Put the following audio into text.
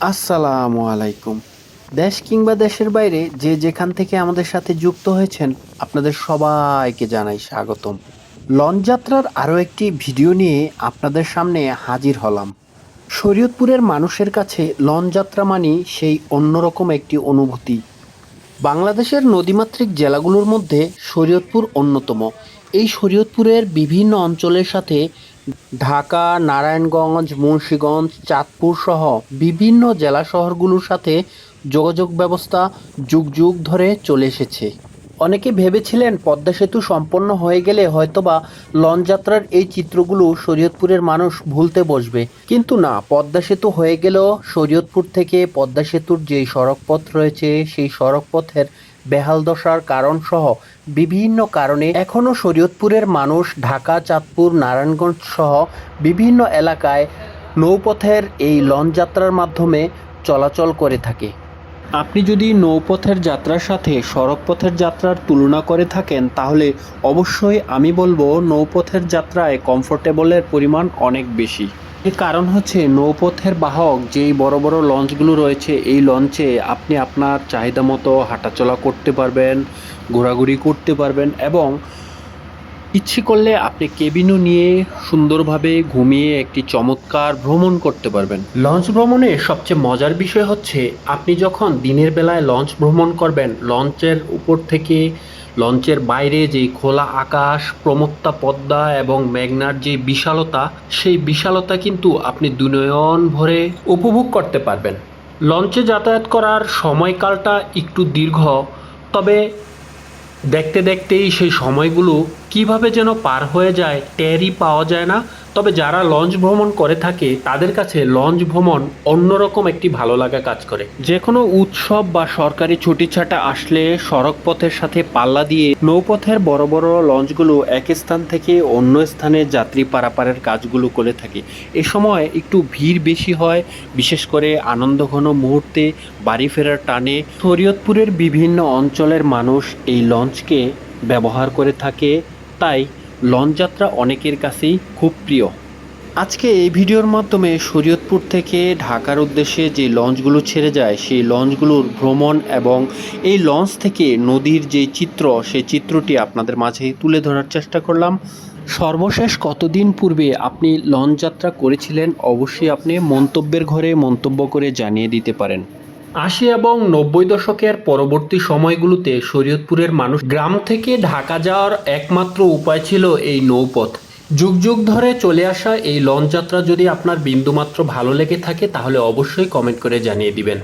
আসসালামু আলাইকুম। দেশ কিংবা দেশের বাইরে যে যেখান থেকে আমাদের সাথে যুক্ত হয়েছেন, আপনাদের সবাইকে জানাই স্বাগতম। লঞ্চ যাত্রার আরও একটি ভিডিও নিয়ে আপনাদের সামনে হাজির হলাম। শরীয়তপুরের মানুষের কাছে লঞ্চ যাত্রা মানি সেই অন্যরকম একটি অনুভূতি। বাংলাদেশের নদীমাতৃক জেলাগুলোর মধ্যে শরীয়তপুর অন্যতম। এই শরীয়তপুরের বিভিন্ন অঞ্চলের সাথে ঢাকা, নারায়ণগঞ্জ, মুন্সীগঞ্জ, চাঁদপুর সহ বিভিন্ন জেলা শহরগুলোর সাথে যোগাযোগ ব্যবস্থা যুগ যুগ ধরে চলে এসেছে। অনেকে ভেবেছিলেন পদ্মা সেতু সম্পন্ন হয়ে গেলে হয়তোবা লঞ্চ যাত্রার এই চিত্রগুলো শরীয়তপুরের মানুষ ভুলতে বসবে। কিন্তু না, পদ্মা সেতু হয়ে গেলেও শরীয়তপুর থেকে পদ্মা সেতুর যেই সড়কপথ রয়েছে, সেই সড়কপথের বেহাল দশার কারণ সহ বিভিন্ন কারণে এখনও শরীয়তপুরের মানুষ ঢাকা, চাঁদপুর, নারায়ণগঞ্জ সহ বিভিন্ন এলাকায় নৌপথের এই লঞ্চ যাত্রার মাধ্যমে চলাচল করে থাকে। আপনি যদি নৌপথের যাত্রার সাথে সড়কপথের যাত্রার তুলনা করে থাকেন, তাহলে অবশ্যই আমি বলব নৌপথের যাত্রায় কমফোর্টেবলের পরিমাণ অনেক বেশি। এর কারণ হচ্ছে নৌপথের বাহক যেই বড় বড় লঞ্চগুলো রয়েছে, এই লঞ্চে আপনি আপনার চাহিদা মতো হাঁটাচলা করতে পারবেন, ঘোরাঘুরি করতে পারবেন এবং ইচ্ছে করলে আপনি কেবিনও নিয়ে সুন্দরভাবে ঘুমিয়ে একটি চমৎকার ভ্রমণ করতে পারবেন। লঞ্চ ভ্রমণে সবচেয়ে মজার বিষয় হচ্ছে, আপনি যখন দিনের বেলায় লঞ্চ ভ্রমণ করবেন, লঞ্চের উপর থেকে লঞ্চের বাইরে যে খোলা আকাশ, প্রমত্তা পদ্মা এবং মেঘনার যে বিশালতা, সেই বিশালতা কিন্তু আপনি দুনয়ন ভরে উপভোগ করতে পারবেন। লঞ্চে যাতায়াত করার সময়কালটা একটু দীর্ঘ, তবে দেখতে দেখতেই সেই সময়গুলো কীভাবে যেন পার হয়ে যায় ট্যারি পাওয়া যায় না। তবে যারা লঞ্চ ভ্রমণ করে থাকে, তাদের কাছে লঞ্চ ভ্রমণ অন্যরকম একটি ভালো লাগা কাজ করে। যে কোনো উৎসব বা সরকারি ছুটি ছাটা আসলে সড়ক পথের সাথে পাল্লা দিয়ে নৌপথের বড় বড় লঞ্চগুলো এক স্থান থেকে অন্য স্থানে যাত্রী পারাপারের কাজগুলো করে থাকে। এ সময় একটু ভিড় বেশি হয়, বিশেষ করে আনন্দঘন মুহূর্তে বাড়ি ফেরার টানে। শরীয়তপুরের বিভিন্ন অঞ্চলের মানুষ এই লঞ্চকে ব্যবহার করে থাকে, তাই লঞ্চ যাত্রা অনেকের কাছেই খুব প্রিয়। আজকে এই ভিডিওর মাধ্যমে শরীয়তপুর থেকে ঢাকার উদ্দেশ্যে যে লঞ্চগুলো ছেড়ে যায়, সেই লঞ্চগুলোর ভ্রমণ এবং এই লঞ্চ থেকে নদীর যে চিত্র, সেই চিত্রটি আপনাদের মাঝে তুলে ধরার চেষ্টা করলাম। সর্বশেষ কতদিন পূর্বে আপনি লঞ্চ যাত্রা করেছিলেন, অবশ্যই আপনি মন্তব্যের ঘরে মন্তব্য করে জানিয়ে দিতে পারেন। আশি এবং নব্বই দশকের পরবর্তী সময়গুলোতে শরীয়তপুরের মানুষ গ্রাম থেকে ঢাকা যাওয়ার একমাত্র উপায় ছিল এই নৌপথ। যুগ যুগ ধরে চলে আসা এই লঞ্চ যাত্রা যদি আপনার বিন্দুমাত্র ভালো লেগে থাকে, তাহলে অবশ্যই কমেন্ট করে জানিয়ে দিবেন।